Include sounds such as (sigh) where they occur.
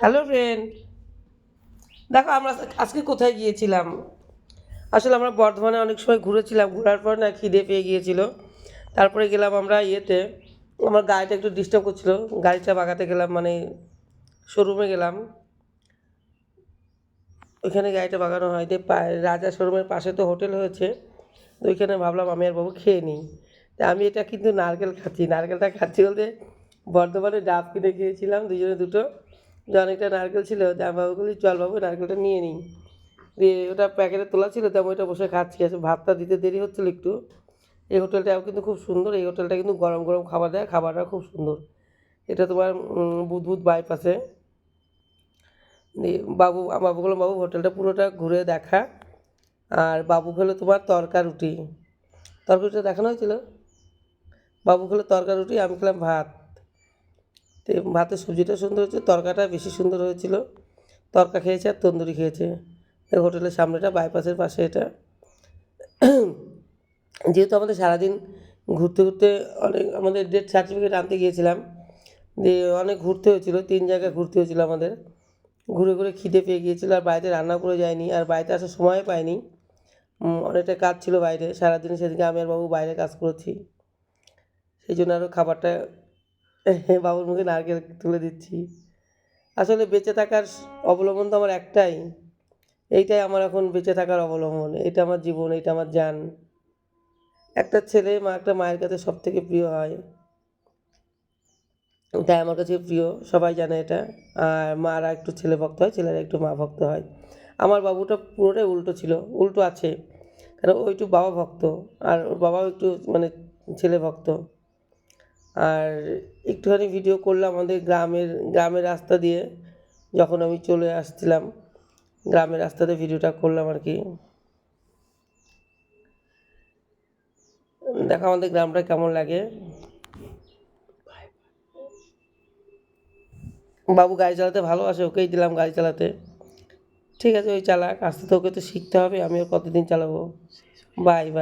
Hello friend দেখো, আমরা আজকে কোথায় গিয়েছিলাম? আসলে আমরা বর্ধমানে অনেক সময় ঘুরেছিলাম। ঘোরার পর না খিদে পেয়ে গিয়েছিল। তারপরে গেলাম আমরা ইয়েতে। আমার গাড়িটা একটু ডিস্টার্ব করছিল। গাড়িটা বাগাতে গেলাম মানে শোরুমে গেলাম। ওইখানে গাড়িটা বাগানো হয়। পা- রাজা শোরুমের পাশে তো হোটেল হয়েছে। তো ওইখানে ভাবলাম, আমি আর বাবু খেয়ে নিই। তা আমি এটা কিন্তু নারকেল খাচ্ছি। নারকেলটা খাচ্ছি বলতে বর্ধমানে ডাব কিনে খেয়েছিলাম দুজনে দুটো। অনেকটা নারকেল ছিল তা আমি বাবু, নারকেলটা নিয়ে নিই। দিয়ে ওটা প্যাকেটে তোলা ছিল, তো আমি ওইটা বসে খাচ্ছি। আছে ভাতটা দিতে দেরি হচ্ছিল একটু। এই হোটেলটাও কিন্তু খুব সুন্দর। এই হোটেলটা কিন্তু গরম গরম খাবার দেয়, খাবারটা খুব সুন্দর। এটা তোমার বুধবুধ বাইপাসে দিয়ে বাবু বাবু বললাম, বাবু, হোটেলটা পুরোটা ঘুরে দেখা। আর বাবু হলো তোমার তরকা রুটি। তরকা রুটিটা দেখানো হয়েছিল? বাবু খেলো তরকা রুটি, আমি খেলাম ভাত। ভাতের সবজিটা সুন্দর হয়েছে, তরকাটা বেশি সুন্দর হয়েছিল। তরকা খেয়েছে আর তন্দুরি খেয়েছে। এই হোটেলের সামনেটা, বাইপাসের পাশে এটা। যেহেতু আমাদের সারাদিন ঘুরতে ঘুরতে অনেক, আমাদের ডেথ সার্টিফিকেট আনতে গিয়েছিলাম দিয়ে অনেক ঘুরতে হয়েছিল, তিন জায়গায় ঘুরতে হয়েছিল আমাদের। ঘুরে ঘুরে খিদে পেয়ে গিয়েছিল আর বাড়িতে রান্না করে যায়নি, আর বাড়িতে আসার সময় পাইনি। অনেকটা কাজ ছিল বাইরে, সারাদিন সেদিকে আমি আর বাবু বাইরে কাজ করেছি। সেই জন্য আরও খাবারটা (laughs) বাবুর মুখে নারকেল তুলে দিচ্ছি। আসলে বেঁচে থাকার অবলম্বন তো আমার একটাই। এইটাই আমার এখন বেঁচে থাকার অবলম্বন। এটা আমার জীবন, এটা আমার জান একটা ছেলে, মা একটা মায়ের কাছে সব থেকে প্রিয় হয়। তাই আমার কাছে প্রিয়, সবাই জানে এটা। আর মারা একটু ছেলে ভক্ত হয়, ছেলেরা একটু মা ভক্ত হয়। আমার বাবুটা পুরোটাই উল্টো ছিল, উল্টো আছে। কারণ ও একটু বাবা ভক্ত, আর ওর বাবাও একটু মানে ছেলে ভক্ত। আর একটুখানি ভিডিও করলাম আমাদের গ্রামের গ্রামের রাস্তা দিয়ে। যখন আমি চলে আসছিলাম, গ্রামের রাস্তাতে ভিডিওটা করলাম আর কি। দেখো আমাদের গ্রামটা কেমন লাগে। বাবু গাড়ি চালাতে ভালোবাসে, ওকেই দিলাম গাড়ি চালাতে। ঠিক আছে, ওই চালাক, আস্তে তো ওকে তো শিখতে হবে আমি আর কতদিন চালাবো। Bye bye